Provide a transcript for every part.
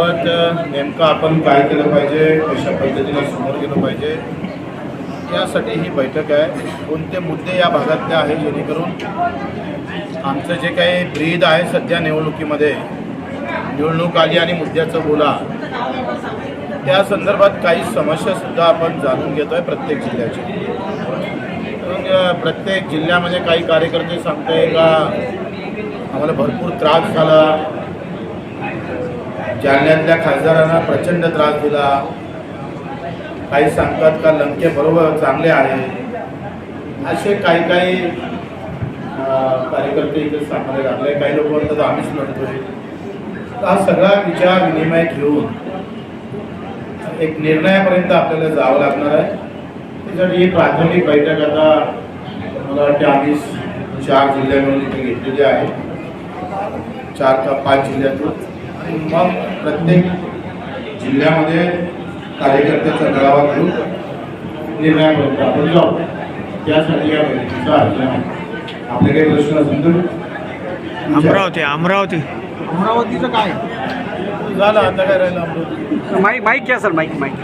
याबाबत नेमकं आपण काय केलं पाहिजे कशा पद्धतीने समोर गेलं पाहिजे यासाठी ही बैठक आहे. कोणते मुद्दे या भागातले आहे जेणेकरून आमचं जे काही ब्रीद आहे सध्या निवडणुकीमध्ये निवडणूक आली आणि मुद्द्याचं बोला त्या संदर्भात काही समस्यासुद्धा आपण जाणून घेतो आहे प्रत्येक जिल्ह्याची. मग प्रत्येक जिल्ह्यामध्ये काही कार्यकर्ते सांगतोय का आम्हाला भरपूर त्रास झाला जालन्यातल्या खासदारांना प्रचंड त्रास दिला. काही सांगतात का लंके बरोबर चांगले आहे. असे काही काही कार्यकर्ते इथे सांगायला लागले. काही लोक म्हणतात आम्हीच लढतोय. हा सगळा विचार विनिमय घेऊन एक निर्णयापर्यंत आपल्याला जावं लागणार आहे. त्याच्यासाठी ही प्राथमिक बैठक आता मला वाटते आम्ही चार जिल्ह्या इथे घेतलेली आहे. चार का पाच जिल्ह्यातून. मग प्रत्येक जिल्ह्यामध्ये कार्यकर्त्याचा मेळावा घेऊन निर्णयापर्यंत आपण जाऊ. त्यासाठी या बैठकीचा आयोजन आहे. आपले काही प्रश्न असेल तर अमरावती अमरावती. अमरावतीचं काय? झालं आता काय राहिलं अमरावती? माईक माईक घ्या सर माईक माईक.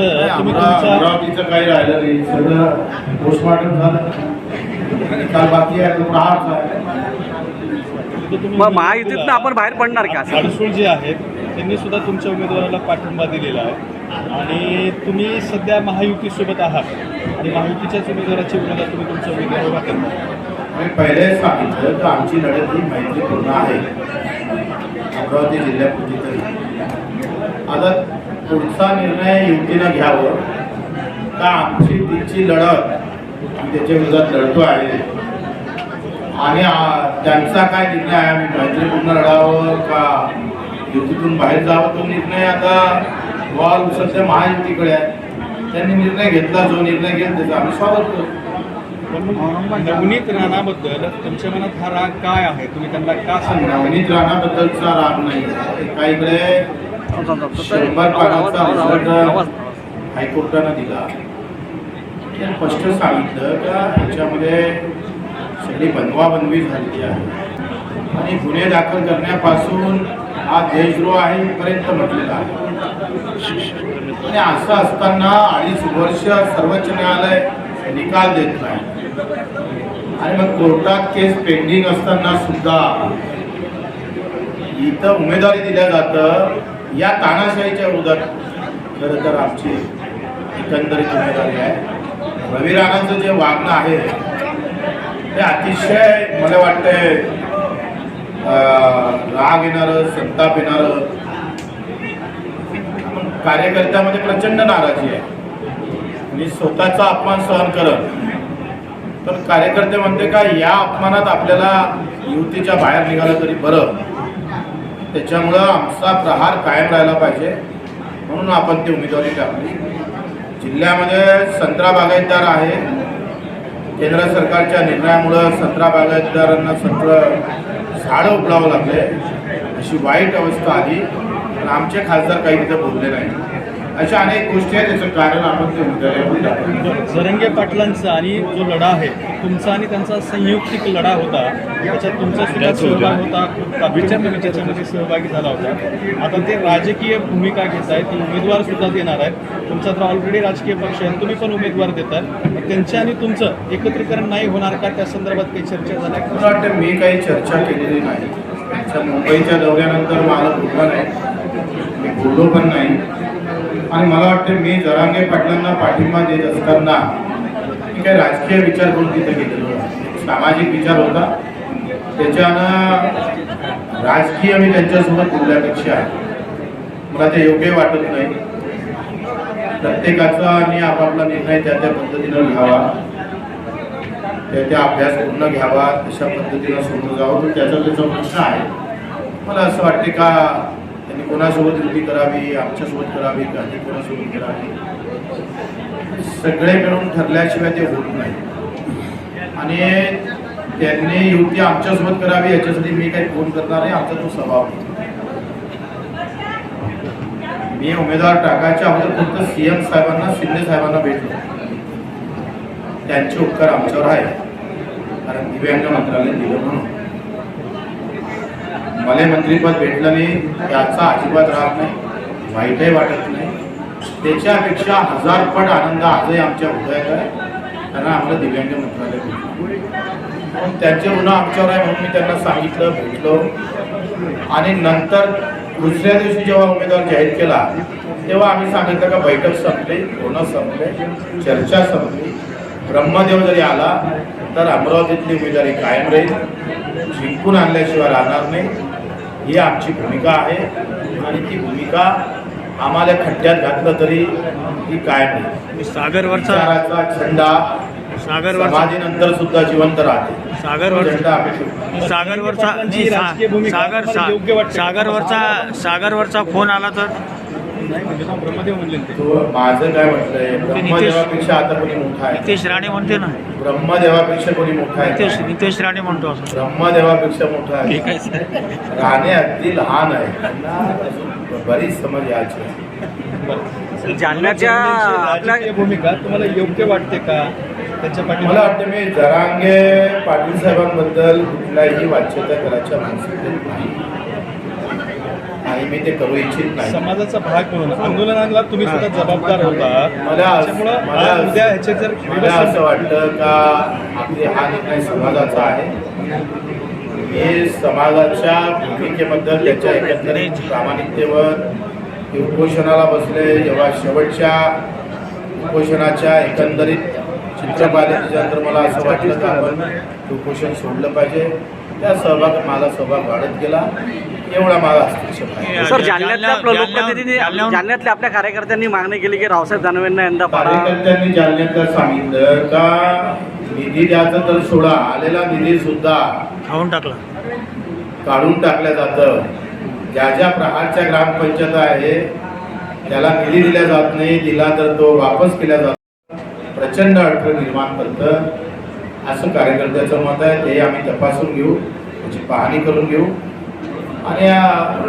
अमरावतीचं काही राहिलं नाही. सगळं पोस्टमॉर्टम झालं. निकाल बाकी आहे तो प्रहारचा आहे. मग महायुतीतनं आपण बाहेर पडणार का? असं अडसूळ जे आहेत त्यांनी सुद्धा तुमच्या उमेदवाराला पाठिंबा दिलेला आहे. आणि तुम्ही सध्या महायुतीसोबत आहात. आणि महायुतीच्याच उमेदवाराची विरोधात तुम्ही तुमचा उमेदवार उभा करता मी पहिले सांगितलं की आमची लढत ही मैत्रीपूर्ण आहे. अमरावती जिल्ह्यापुरती तरी आता पुढचा निर्णय युतीनं घ्यावं. का आमची तिची लढत आम्ही त्याच्या विरोधात लढतो आहे? आणि आ, त्यांचा काय निर्णय आहे आम्ही मैत्रीपूर्ण लढावं का युतीतून बाहेर जावं तो निर्णय आता बॉल सध्या महायुतीकडे आहे. त्यांनी निर्णय घेतला जो निर्णय घेईल त्याचं आम्ही स्वागत करू पण मग नवनीत राणाबद्दल तुमच्या मनात हा राग काय आहे? तुम्ही त्यांना का सांगता? नवनीत राणाबद्दलचा राग नाही. एका इकडे शंभर पानाचा रिझल्ट हायकोर्टानं दिला. स्पष्ट सांगितलं का ह्याच्यामध्ये सगळी बनवाबनवी झालेली आहे. आणि गुन्हे दाखल करण्यापासून हा देशद्रोह आहे पर्यंत म्हटलेला आहे. आणि असं असताना अडीच वर्ष सर्वोच्च न्यायालय निकाल देत नाही. आणि मग कोर्टात केस पेंडिंग असताना सुद्धा इथं उमेदवारी दिल्या जातं. या तानाशाहीच्या विरोधात खरं तर आमची एकंदरीत उमेदवारी आहे. रवी राणाचं जे वागणं आहे हे अतिशय मला वाटतंय राग येणारं संताप येणारं. कार्यकर्त्यामध्ये म्हणजे प्रचंड नाराजी आहे. आणि स्वतःचा अपमान सहन करत. तर कार्यकर्ते म्हणते का या अपमानात आपल्याला युतीच्या बाहेर निघालं तरी बरं. त्याच्यामुळं आमचा प्रहार कायम राहिला पाहिजे. म्हणून आपण ती उमेदवारी टाकली. जिल्ह्यामध्ये संत्रा बागायतदार आहे. केंद्र सरकारच्या निर्णयामुळं संत्रा बागायतदारांना सगळं झाडं उपडावं लागले. अशी वाईट अवस्था आली. पण आमचे खासदार काही तिथे बोलले नाही. अशा अनेक गोष्टी आहेत त्याचं कारण आपण जरंगे पाटलांचा आणि जो लढा आहे तुमचा आणि त्यांचा संयुक्तिक लढा होता त्याच्यात तुमचा सुद्धा सहभाग होता तुम्ही त्याच्यामध्ये सहभागी झाला होता. आता ते राजकीय भूमिका घेत आहेत ते उमेदवार सुद्धा देणार आहेत. तुमचा तर ऑलरेडी राजकीय पक्ष आहे तुम्ही पण उमेदवार देतात त्यांच्या आणि तुमचं एकत्रीकरण नाही होणार का? त्या संदर्भात काही चर्चा झाल्या मला वाटतं मी काही चर्चा केलेली नाही. मुंबईच्या दौऱ्यानंतर मला बोललं नाही. मी बोललो पण नाही. आणि मला वाटतं मी जरांगे पाटलांना पाठिंबा देत असताना मी काही राजकीय विचार करून तिथे गेलेलो सामाजिक विचार होता. त्याच्यानं राजकीय मी त्यांच्यासोबत बोलल्यापेक्षा मला ते योग्य वाटत नाही. प्रत्येकाचा आणि आपापला निर्णय त्या त्या पद्धतीनं घ्यावा. त्या त्या अभ्यास पूर्ण घ्यावा तशा पद्धतीनं समोर जावं. तर त्याचा त्याचा प्रश्न आहे. मला असं वाटते का आणि कोणासोबत युती करावी आमच्यासोबत करावी का ती कोणासोबत करावी? सगळे मिळून ठरल्याशिवाय ते होत नाही. आणि त्यांनी युती आमच्यासोबत करावी याच्यासाठी मी काही फोन करणार नाही आमचा तो स्वभाव मी उमेदवार टाकायच्या अगोदर फक्त सीएम साहेबांना शिंदे साहेबांना भेटलो. त्यांचे उपकार आमच्यावर आहे कारण दिव्यांग मंत्रालय दिलं म्हणून. मला मंत्रीपद भेटलं नाही त्याचा अजिबात राहत नाही वाईटही वाटत नाही. त्याच्यापेक्षा हजार पट आनंद आजही आमच्या हृदयात आहे त्यांना आम्हाला दिव्यांग मंत्रालय भेटलं. त्यांचे गुन्हा आमच्यावर आहे म्हणून मी त्यांना सांगितलं भेटलो. आणि नंतर दुसऱ्या दिवशी जेव्हा उमेदवार जाहीर केला तेव्हा आम्ही सांगितलं का बैठक संपली बोनस संपले चर्चा संपली. ब्रह्मदेव जरी आला तर अमरावतीतली उमेदवारी कायम राहील. जिंकून आणल्याशिवाय राहणार नाही. ही आमची भूमिका आहे आणि ती भूमिका आम्हाला खड्ड्यात घातलं तरी ती कायम राहील सागरवरचा झेंडा समाधीनंतर सुद्धा जिवंत राहते सागरवर. सागरवरचा सागर? सागरवरचा सागरवरचा फोन आला तर म्हणजे तो ब्रह्मदेव म्हणले ते. तो माझं काय म्हटलंय? ब्रह्मदेवापेक्षा आता कोणी मोठा आहे. नितेश राणे म्हणते ना. ब्रह्मदेवापेक्षा कोणी मोठा नितेश आहे. नितेश राणे म्हणतो असं. ब्रह्मदेवापेक्षा मोठा आहे. राणे अगदी लहान आहे. बरीच समज यायची आहे. जालन्याच्या आपल्या राजकीय भूमिका तुम्हाला योग्य वाटते का? त्यांच्या मला वाटतं मी जरांगे पाटील साहेबांबद्दल कुठलाही वाच्यता करायच्या मानसिकतेत नाही. आणि मी ते करू इच्छित नाही. समाजाचा भाग म्हणून आंदोलनाला तुम्ही सुद्धा जबाबदार होता. मला उद्या ह्याचे जर मला असं वाटतं का आपली हा निर्णय समाजाचा आहे. हे समाजाच्या भूमिकेबद्दल त्याच्या एकंदरीत प्रामाणिकतेवर ते उपोषणाला बसले. जेव्हा शेवटच्या उपोषणाच्या एकंदरीत चित्र पाहिले त्याच्यानंतर मला असं वाटलं का आपण ते उपोषण सोडलं पाहिजे. त्या सहभागात माझा सहभाग वाढत गेला. एवढा आहे सर जालन्यातल्या लोकप्रतिनिधी जालन्यातल्या आपल्या कार्यकर्त्यांनी मागणी केली की रावसाहेब दानवेंना यंदा पाडा. कार्यकर्त्यांनी जालन्यातलं सांगितलं का निधी द्यायचं तर सोडा आलेला निधी सुद्धा खाऊन टाकला. काढून टाकलं जातं. ज्या ज्या प्रकारच्या ग्रामपंचायत आहे त्याला निधी दिला जात नाही दिला तर तो वापस केला जातो. प्रचंड अडचण निर्माण करतं. असं कार्यकर्त्याचं मत आहे ते आम्ही तपासून घेऊ त्याची पाहणी करून घेऊ. आणि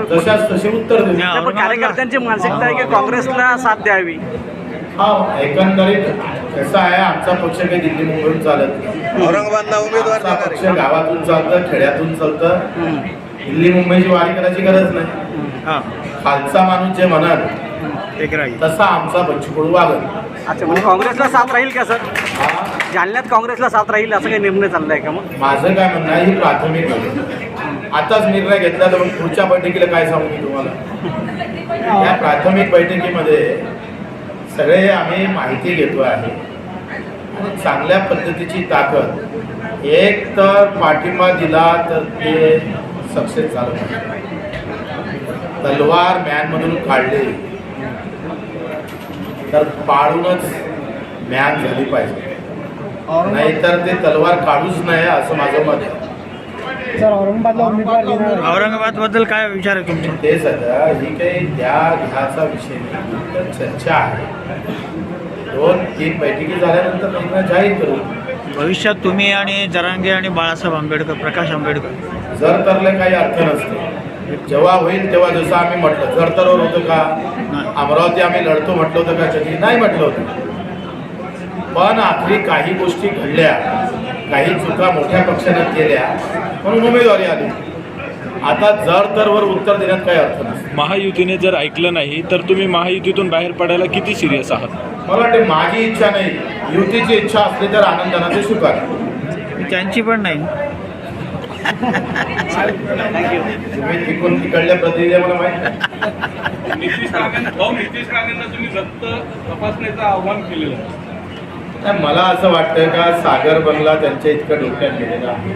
जशाच तसे उत्तर पण कार्यकर्त्यांची मानसिकता आहे की काँग्रेसला साथ द्यावी. हा एकंदरीत कसं आहे आमचा पक्ष काही दिल्ली मुंबईहून चालत नाही. औरंगाबादला उमेदवार पक्ष गावातून चालतं खेड्यातून चालतं. दिल्ली मुंबईची वारी करायची गरज नाही. हा. खालचा माणूस जे म्हणत तसा आमचा बच्चू कडू वागत अच्छा म्हणजे काँग्रेसला साथ राहील का सर? जालन्यात काँग्रेसला साथ राहील असं काही निर्णय चाललाय का मग? माझं काय म्हणणं आहे ही प्राथमिक आहे. आताच निर्णय घेतला तर मग पुढच्या बैठकीला काय सांगू मी तुम्हाला? या प्राथमिक बैठकीमध्ये सगळे आम्ही माहिती घेतो आहे. आणि चांगल्या पद्धतीची ताकद एक तर पाठिंबा दिला तर ते सक्सेस झालं तलवार मॅनमधून काढले तर पाडूनच मॅन झाली पाहिजे. नाहीतर ते तलवार काढूच नाही असं माझं मत आहे. औरंगाबादबद्दल काय विचार आहे तुमचा? ते सध्या ही काही त्या घ्याचा विषय नाही. तर चर्चा आहे. दोन तीन बैठकी झाल्यानंतर निर्णय जाहीर करू. भविष्यात तुम्ही आणि जरांगे आणि बाळासाहेब आंबेडकर प्रकाश आंबेडकर. जर तरले काही अर्थ नसते. जेव्हा होईल तेव्हा जसं आम्ही म्हटलं जर तरवर होतं का? अमरावती आम्ही लढतो म्हटलं होतं का? कधी? नाही म्हटलं होतं. पण आखरी काही गोष्टी घडल्या. काही चुका मोठ्या पक्षानं केल्या म्हणून उमेदवारी आली. आता जर तरवर उत्तर देण्यात काही अर्थ नसतो महायुतीने जर ऐकलं नाही तर तुम्ही महायुतीतून बाहेर पडायला किती सिरियस आहात? मला वाटते माझी इच्छा नाही. युतीची इच्छा असली तर आनंदाने ते स्वीकार त्यांची पण नाही. तुम्ही तिकून तिकडल्या प्रतिनिधी मला माहिती नाही. नितीश राणेंना भाऊ नितीश राणेंना तुम्ही रक्त तपासण्याचं आव्हान केलेलं आहे. नाही, मला असं वाटतं का सागर बंगला त्यांच्या इतकं डोक्यात गेलेला आहे.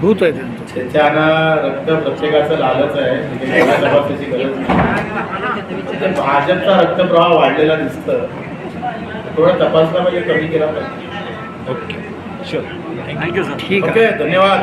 भूत आहे त्यांचं. त्याच्यानं रक्त प्रत्येकाचं लालच आहे. म्हणजे त्याला तपासायची गरज नाही. भाजपचा रक्तप्रवाह वाढलेला दिसतं. थोडा तपासला म्हणजे कमी केला पाहिजे. ओके. शुअर थँक्यू सर ठीक आहे. ओके धन्यवाद.